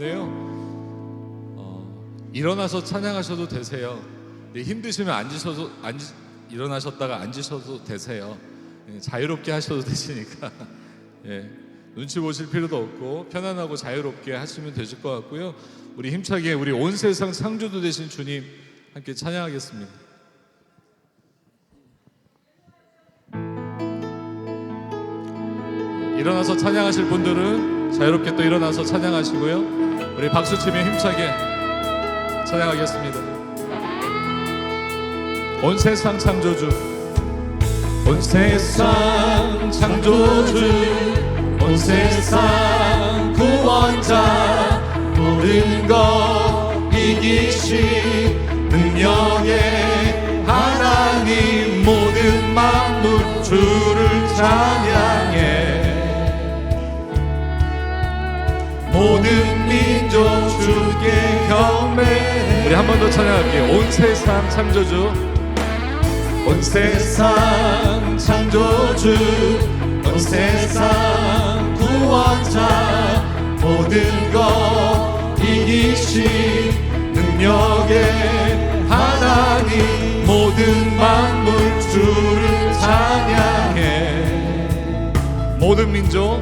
있는데요. 어, 일어나서 찬양하셔도 되세요. 네, 힘드시면 앉으셔도 앉 일어나셨다가 앉으셔도 되세요. 예, 자유롭게 하셔도 되시니까 예, 눈치 보실 필요도 없고 편안하고 자유롭게 하시면 되실 것 같고요. 우리 힘차게 우리 온 세상 창조주 되신 주님 함께 찬양하겠습니다. 일어나서 찬양하실 분들은 자유롭게 또 일어나서 찬양하시고요. 우리 박수치며 힘차게 찬양하겠습니다. 온 세상 창조주, 온 세상 창조주, 온 세상 구원자, 모든 것 이기신 능력의 하나님 모든 만물 주를 찬양해 모든 주께 경배 우리 한 번 더 찬양할게요. 온 세상 창조주. 온 세상 창조주. 온 세상 구원자. 모든 것 이기신 능력의 하나님. 모든 만물 주를 찬양해. 모든 민족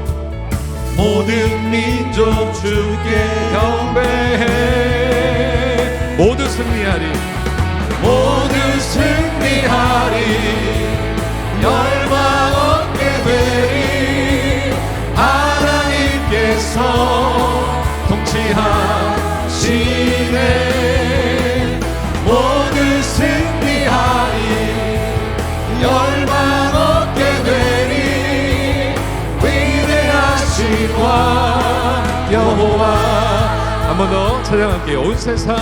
모든 민족 주께 경배해. 모두 승리하리. 모두 승리하리. 열방 얻게 되리. 하나님께서 통치하시네. 모두 승리하리 왕 여호와 한 번 더 찬양할게요. 온 세상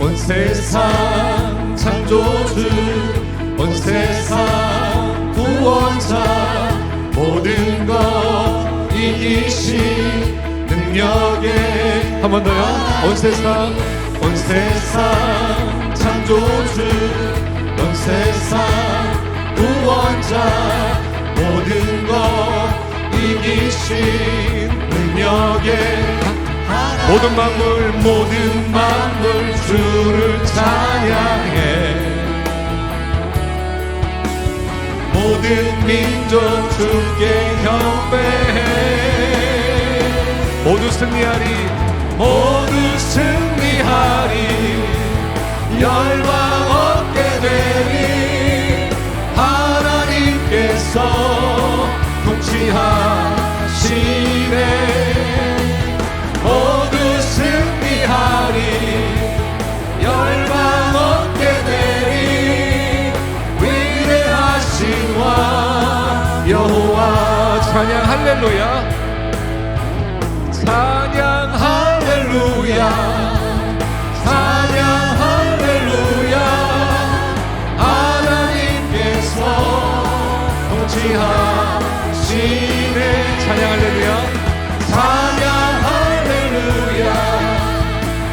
온 세상 창조주 온 세상 구원자 모든 것 이기신 능력의 한번 더요. 온 세상 온 세상 창조주 온 세상 구원자 모든 것 이기신 능력의 모든 만물 모든 만물 주를 찬양해. 모든 민족 주께 경배해. 모두 승리하리 모두 승리하리. 열방 얻게 되리. 하나님께서 할렐루야. 찬양 할렐루야. 찬양 할렐루야. 하나님께서 통치하시네. 찬양 할렐루야. 찬양 할렐루야.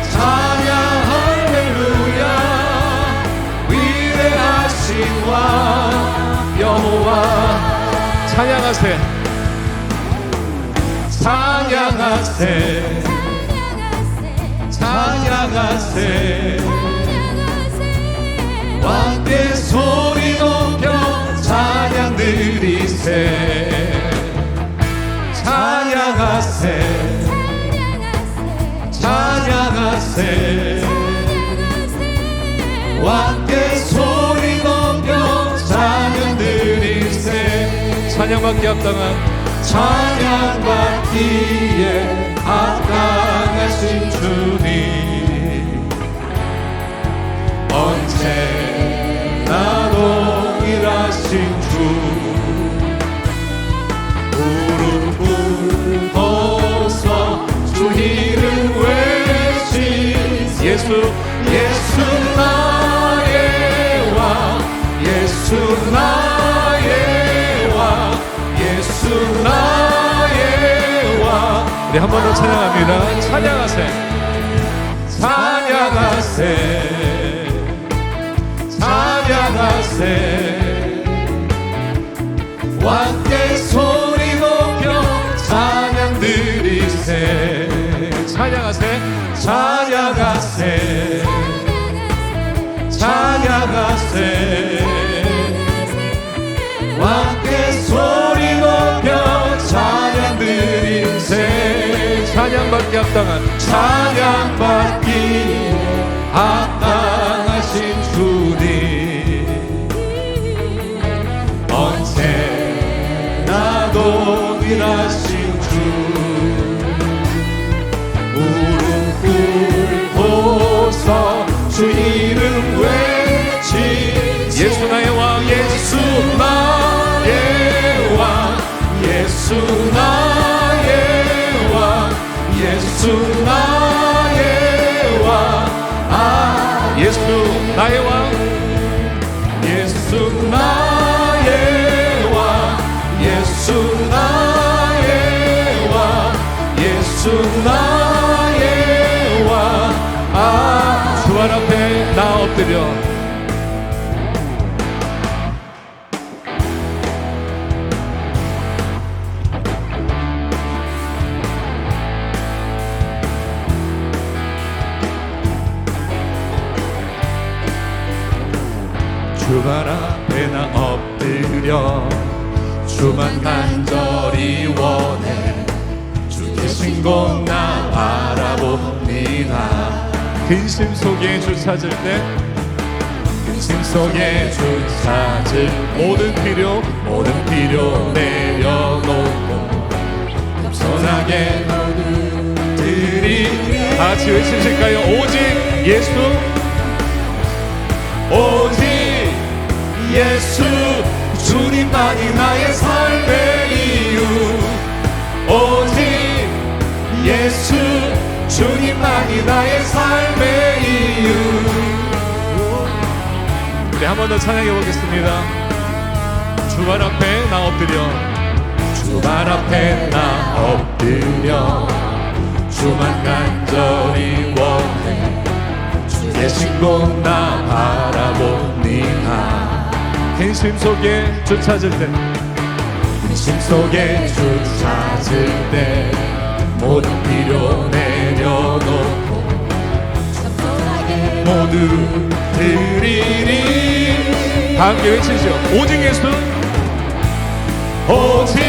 찬양 할렐루야. 위대하신 왕 여호와. 찬양하세 찬양하세. 찬양하세. 왕께 소리 높여 찬양 드리세. 찬양하세. 찬양하세. 왕께 소리 높여 찬양 드리세. 찬양받기 합당한 찬양받기에 합당하신 주님. 언제나 동일하신 주. 무릎 꿇어서 주 이름 외친 예수 예수 나의 왕 예수 나 우리 한 번 더 찬양합니다. 찬양하세 찬양하세 찬양하세 왕께 소리 높여 찬양 드리세 찬양하세 찬양하세 찬양하세 왕께 합당한 찬양받기 합당하신 주님. 언제나 동일하신 주. 무릎 꿇고서 주 이름 외치 예수 나의 왕. 예수 나의 왕. 예수 나 엎드려 주발 앞에 나 엎드려 주만 간절히 원해. 주 계신 곳 나 바라봅니다. 근심 속에 주 찾을 때 근심 속에 주 찾을 모든 필요 모든 필요 내려놓고 겸손하게 드리 다 같이 외치실까요 오직 예수. 오직 예수 주님만이 나의 삶의 이유. 오직 예수 주님만이 나의 삶의 이유 우리 한번 더 찬양해 보겠습니다. 주발 앞에 나 엎드려. 주발 앞에 나 엎드려. 주만 간절히 원해. 계신 곳나 바라봅니다 근심 속에 주 찾을 때 근심 속에 주 찾을 때 모든 필요 내려놓고 모두 드리리 다 함께 외치죠. 오직 예수. 오직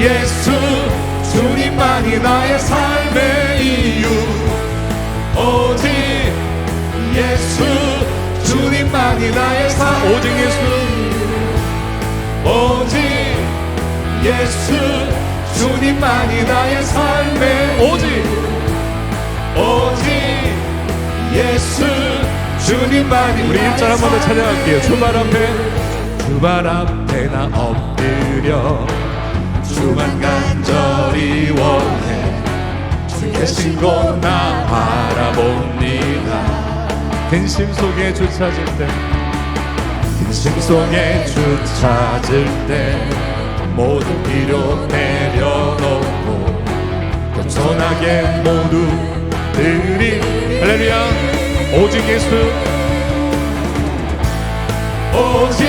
예수. 주님만이 나의 삶의 이유. 오직 예수. 주님만이 나의 삶. 오직 예수. 오직 예수. 주님만이 나의 삶의 오직. 오직 예수 주님만이 우리 일절 한번 더 찬양할게요. 주발 앞에. 주발 앞에 나 엎드려. 주만 간절히 원해. 주 계신 곳 나 바라봅니다. 근심 속에 주 찾을 때. 근심 속에 주 찾을 때 모든 필요 내려놓고 겸손하게 모두 드리 할렐루야. 오직 예수. 오직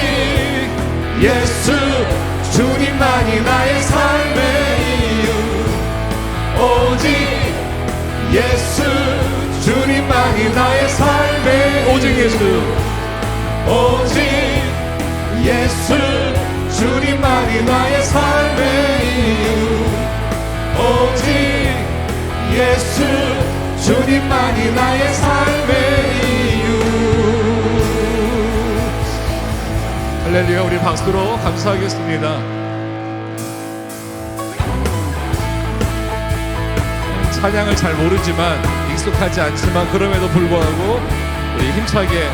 예수. 주님만이 나의 삶의 이유. 오직 예수. 주님만이 나의 삶의 오직 예수. 오직 예수. 주님만이 나의 삶의 이유. 오직 예수 주님만이 나의 삶의 이유. 할렐루야 우리 박수로 감사하겠습니다. 찬양을 잘 모르지만 익숙하지 않지만 그럼에도 불구하고 힘차게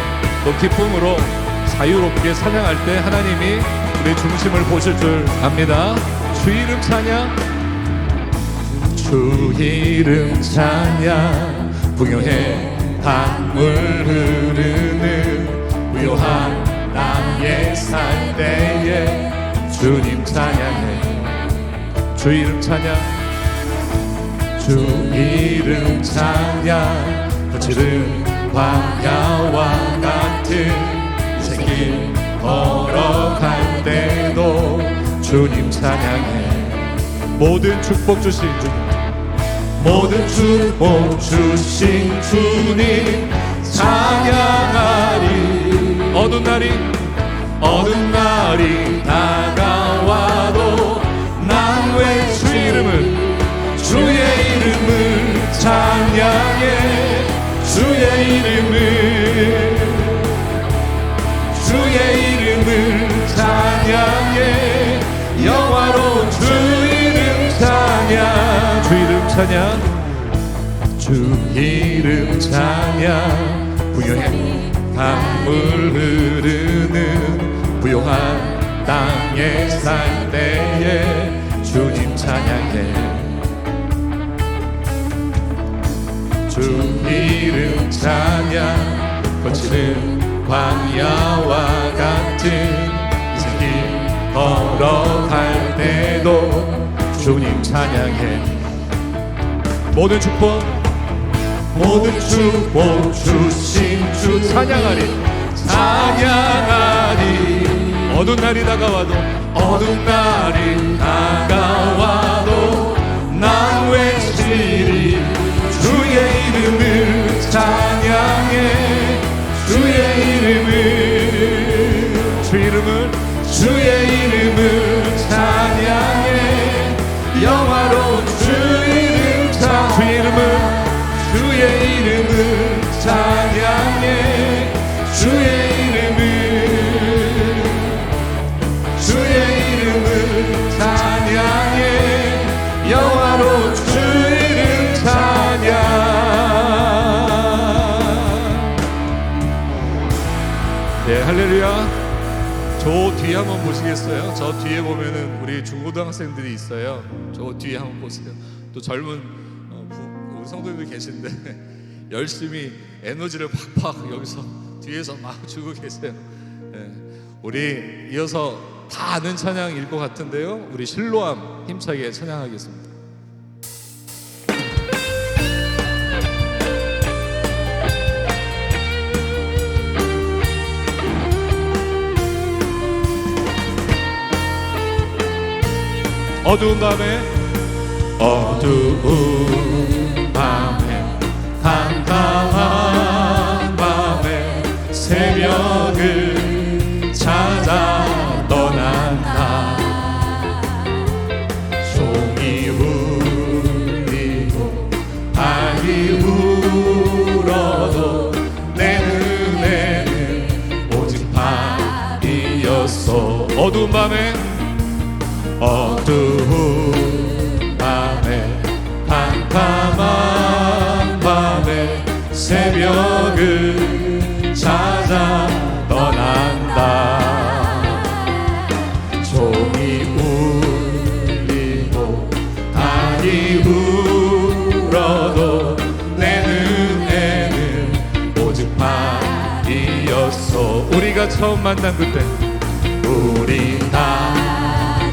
또 기쁨으로 자유롭게 찬양할 때 하나님이 우리 중심을 보실 줄 압니다. 주 이름 찬양, 주 이름 찬양, 풍요해 강물 흐르는 우요한 나의 삶대에 주님 찬양해, 주 이름 찬양. 주 이름 찬양. 거칠은 광야와 같은 새길 걸어갈 때도 주님 찬양해. 모든 축복 주신 주님 모든 축복 주신 주님 찬양하리. 어두운 날이 어두운 날이 다 찬양 주 이름 찬양. 부여해. 강물 흐르는 부요한 땅에 살 때에 주님 찬양해. 주 이름 찬양. 거치는 광야와 같은 이슬길 걸어갈 때도 주님 찬양해 모든 축복 모든 축복 주신 주 찬양하리. 찬양하리. 어두운 날이 다가와도 어두운 날이 다가와도 난 외치리 주의 이름을 찬양해. 주의 이름을 주 이름을 주의 네 할렐루야 저 뒤에 한번 보시겠어요? 저 뒤에 보면은 우리 중고등학생들이 있어요. 저 뒤에 한번 보세요. 또 젊은 어, 부- 우리 성도님들 계신데 열심히 에너지를 팍팍 여기서 뒤에서 막 주고 계세요. 예. 우리 이어서 다 아는 찬양일 것 같은데요. 우리 실로암 힘차게 찬양하겠습니다. 어두운 밤에 어두운 깜깜한 밤에 새벽을 찾아 떠난다. 종이 울리고 달이 울어도 내 눈에는 오직 밤이었어. 어두운 밤에 우리가 처음 만난 그때. 우리가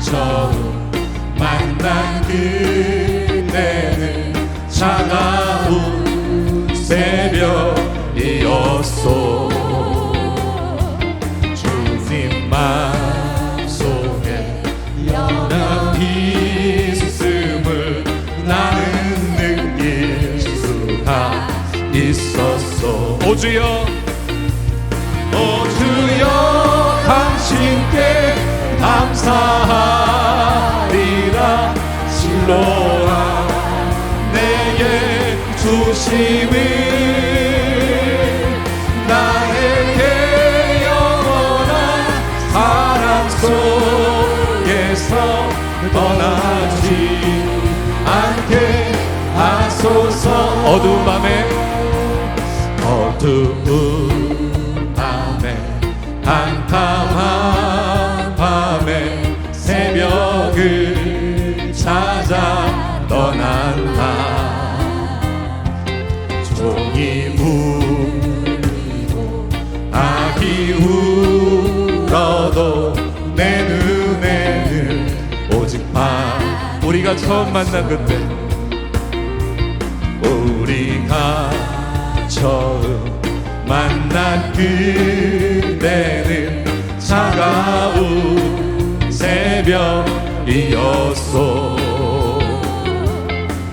처음 만난 그때는 차가운 새벽이었어 주님 마음속에 연한 있음을 나는 느낄 수가 오주여 오주여 감사하리라. 실로와 내게 주심을 나에게 영원한 사랑 속에서 떠나지 않게 하소서. 어두운 밤에 어두운 처음 만난 그때 우리가 처음 만난 그때는 차가운 새벽이었어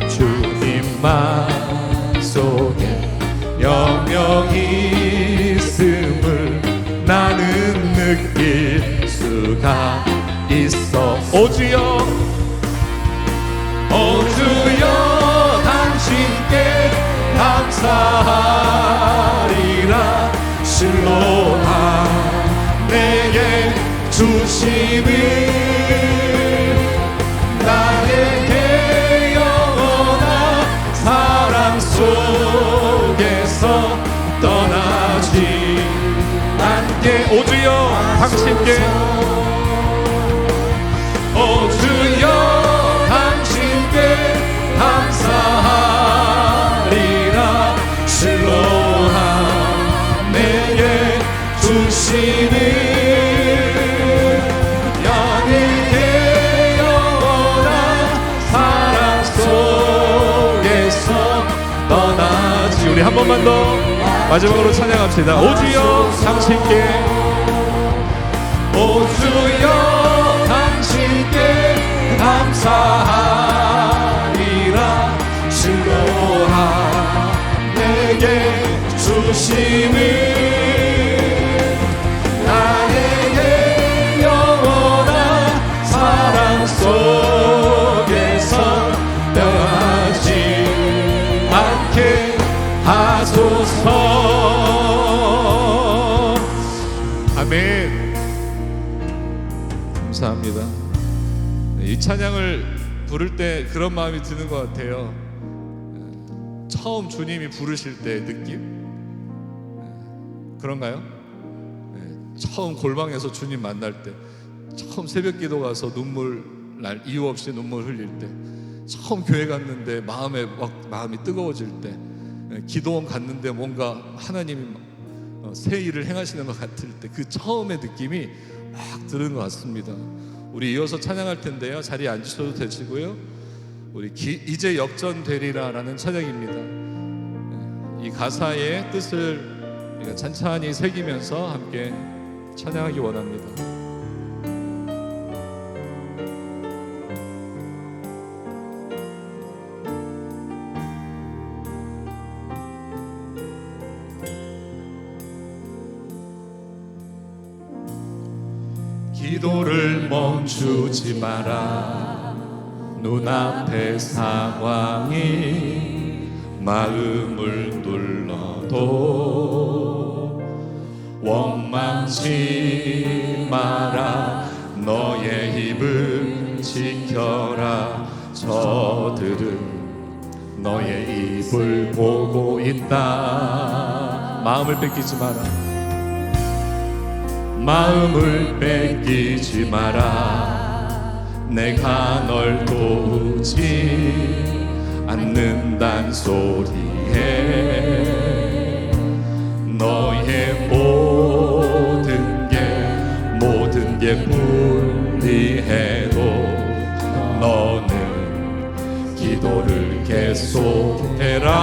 주님 맘 속에 영영이 있음을 나는 느낄 수가 있어. 오주여 오 주여 당신께 감사하리라. 실로하 내게 주심을 나에게 영원한 사랑 속에서 떠나지. 않게 오주여 당신께 번만 더 마지막으로 찬양합시다. 오주여 당신께. 오주여 당신께 감사하리라. 실로하 내게 주심을 부를 때 그런 마음이 드는 것 같아요. 네, 처음 주님이 부르실 때 느낌 네, 그런가요? 네, 처음 골방에서 주님 만날 때, 처음 새벽 기도 가서 눈물 날 이유 없이 눈물 흘릴 때, 처음 교회 갔는데 마음에 막 마음이 뜨거워질 때, 네, 기도원 갔는데 뭔가 하나님이 어, 새 일을 행하시는 것 같을 때 그 처음의 느낌이 막 드는 것 같습니다. 우리 이어서 찬양할 텐데요. 자리에 앉으셔도 되시고요. 우리 기- 이제 역전되리라라는 찬양입니다. 네, 이 가사의 뜻을 우리가 찬찬히 새기면서 함께 찬양하기 원합니다. 멈추지 마라. 눈앞의 상황이 마음을 눌러도 원망치 마라. 너의 입을 지켜라. 저들은 너의 입을 보고 있다. 마음을 뺏기지 마라 마음을 뺏기지 마라. 내가 널 도우지 않는단 소리에 너의 모든 게 모든 게 불리해도 너는 기도를 계속해라.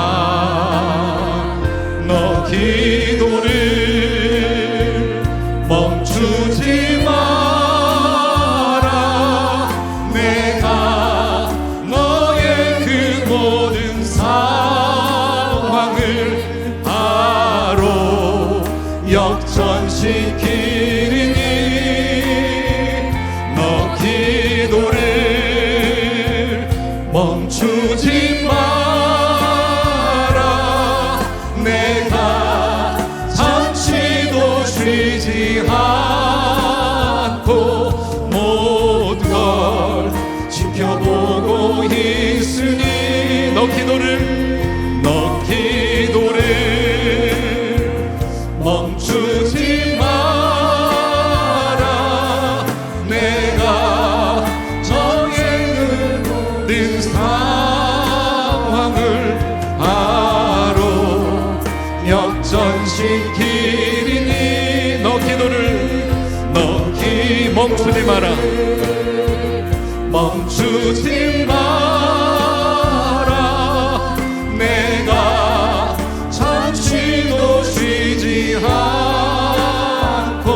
너 기도를 내가 잠시도 쉬지 않고 멈추지 마라. 내가 잠시도 쉬지 않고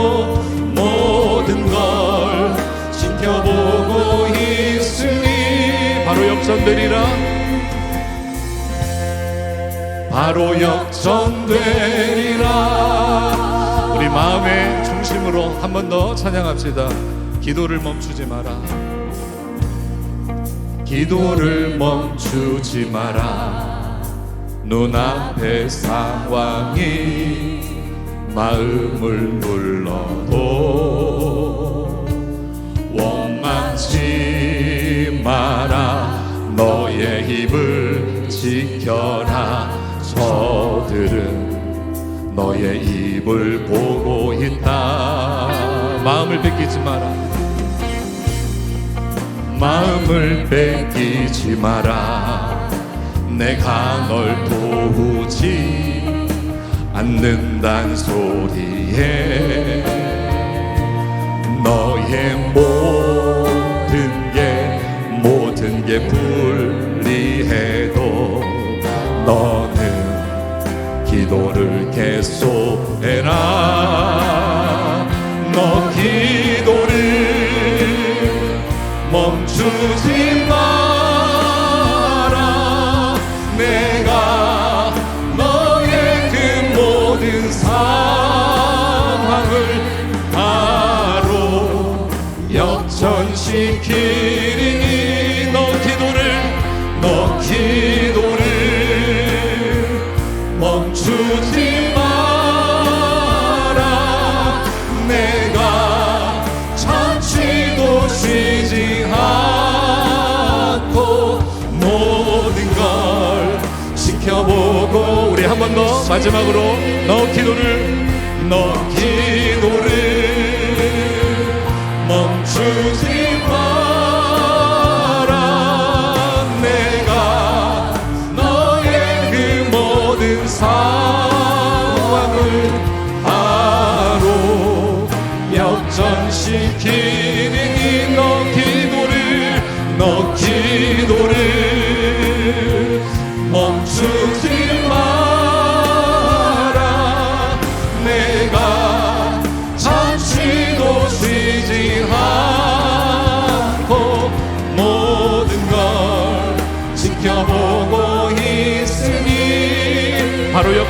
모든 걸 지켜보고 있으니 바로 역전되리라. 바로 역전되리라. 우리 마음의 중심으로 한 번 더 찬양합시다. 기도를 멈추지 마라 기도를 멈추지 마라. 눈앞의 상황이 마음을 눌러도 원망치 마라. 너의 입을 지켜라. 저들은 너의 입을 보고 있다. 마음을 뺏기지 마라 마음을 뺏기지 마라. 내가 널 도우지 않는단 소리에 역전시키리니 너 기도를 너 기도를 멈추지 마라. 내가 잠시도 쉬지 않고 모든 걸 지켜보고 우리 한 번 더 마지막으로 너 기도를 너 기도를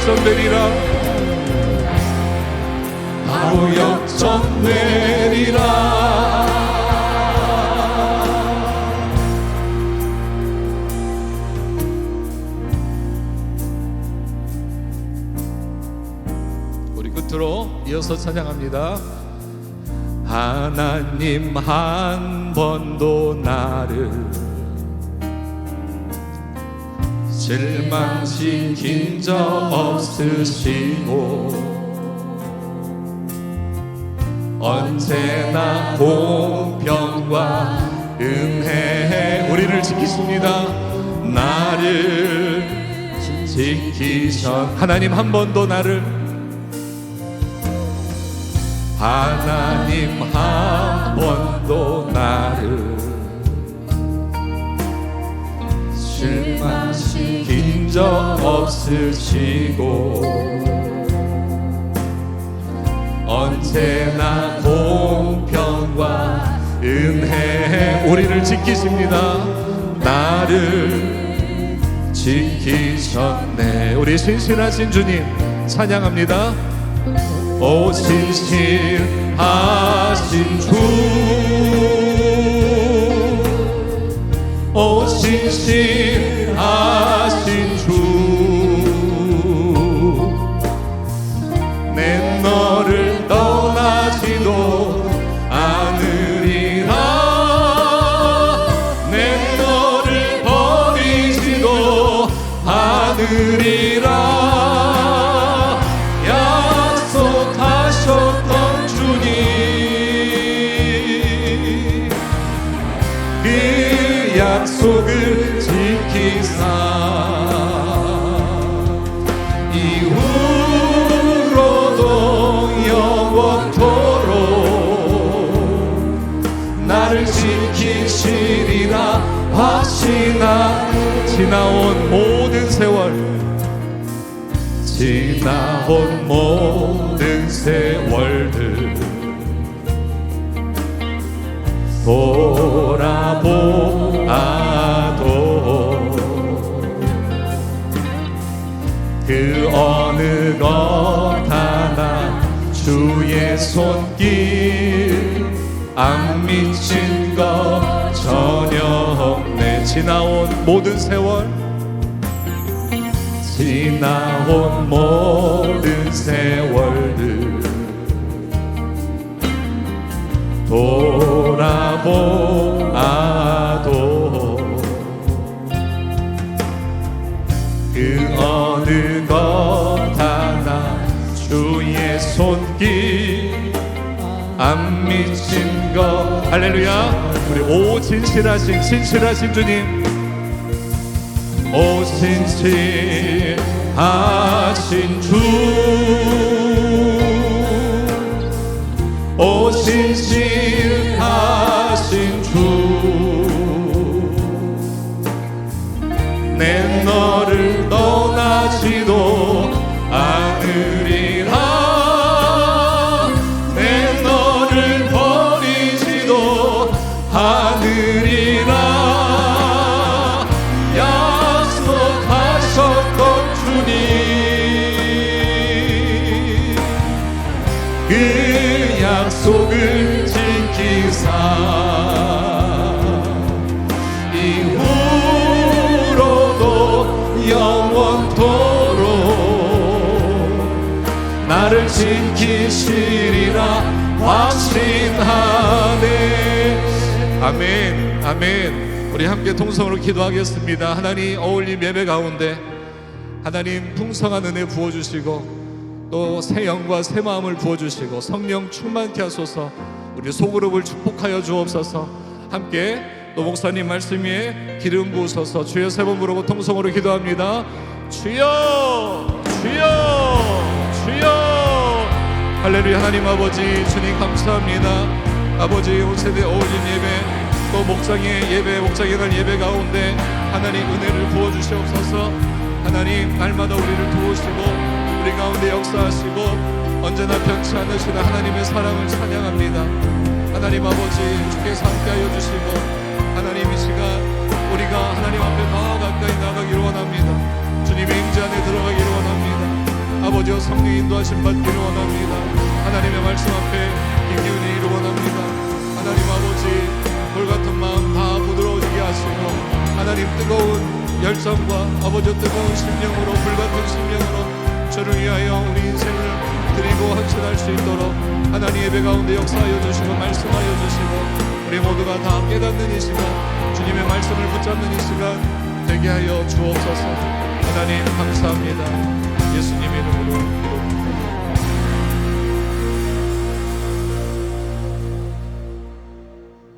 역전되리라 바로 역전되리라 우리 끝으로 이어서 찬양합니다. 하나님 한 번도 나를 실망시킨 적 없으시고 언제나 공평과 은혜에 우리를 지키십니다. 나를 지키셔. 하나님 한 번도 나를. 하나님 한 번도 나를 실망시킨 적 없으시고 언제나 공평과 은혜 우리를 지키십니다. 나를 지키셨네. 우리 신실하신 주님 찬양합니다. 오 신실하신 주, 오 신실하신 주, 내 너를 떠나지도 않으리라, 내 너를 버리지도 않으리라. 약속을 지키사. 이후로도 영원토록 나를 지키시리라 하시나. 지나온 모든 세월 지나온 모든 세월들 돌아보 아도 그 어느 것 하나 주의 손길 안 미친 것 전혀 없네. 지나온 모든 세월 지나온 모든 세월들 돌아보 것 할렐루야. 우리 오 진실하신 진실하신 주님. 오 진실하신 주오 진실 그 약속을 지키사. 이후로도 영원토록 나를 지키시리라 확신하네. 아멘 아멘. 우리 함께 통성으로 기도하겠습니다. 하나님 어울림 예배 가운데 하나님 풍성한 은혜 부어주시고 또 새 영과 새 마음을 부어주시고 성령 충만케 하소서. 우리 소그룹을 축복하여 주옵소서. 함께 또 목사님 말씀 위에 기름 부으소서. 주여 세 번 부르고 통성으로 기도합니다. 주여 주여 주여. 할렐루야 하나님 아버지 주님 감사합니다. 아버지 온 세대 어울림 예배 또 목장의 예배 목장의 날 예배 가운데 하나님 은혜를 부어주시옵소서. 하나님 날마다 우리를 도우시고 우리 가운데 역사하시고 언제나 변치 않으시는 하나님의 사랑을 찬양합니다. 하나님 아버지 주께서 함께하여 주시고 하나님 이 시간 우리가 하나님 앞에 더 가까이 나가기를 원합니다. 주님의 임재 안에 들어가기를 원합니다. 아버지와 성령 인도하심 받기를 원합니다. 하나님의 말씀 앞에 귀 기울이기를 원합니다. 하나님 아버지 돌 같은 마음 다 부드러워지게 하시고 하나님 뜨거운 열정과 아버지 뜨거운 심령으로 불같은 심령으로 저를 위하여 우리 인생을 드리고 헌신할 수 있도록 하나님 예배 가운데 역사하여 주시고 말씀하여 주시고 우리 모두가 다 깨닫는 이 시간 주님의 말씀을 붙잡는 이 시간 되게 하여 주옵소서. 하나님 감사합니다. 예수님 이름으로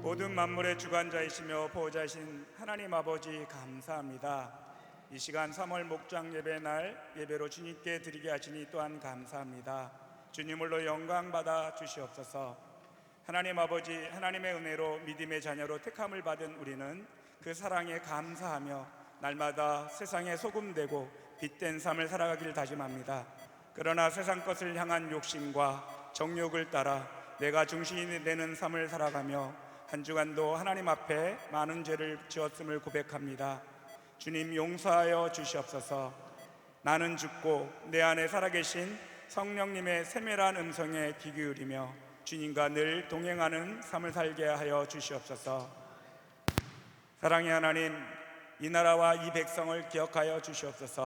모든 만물의 주관자이시며 보호자이신 하나님 아버지 감사합니다. 이 시간 3월 목장 예배 날 예배로 주님께 드리게 하시니 또한 감사합니다. 주님을로 영광 받아 주시옵소서. 하나님 아버지 하나님의 은혜로 믿음의 자녀로 택함을 받은 우리는 그 사랑에 감사하며 날마다 세상에 소금되고 빛된 삶을 살아가길 다짐합니다. 그러나 세상 것을 향한 욕심과 정욕을 따라 내가 중심이 되는 삶을 살아가며 한 주간도 하나님 앞에 많은 죄를 지었음을 고백합니다. 주님 용서하여 주시옵소서. 나는 죽고 내 안에 살아계신 성령님의 세밀한 음성에 귀 기울이며 주님과 늘 동행하는 삶을 살게 하여 주시옵소서. 사랑의 하나님, 이 나라와 이 백성을 기억하여 주시옵소서.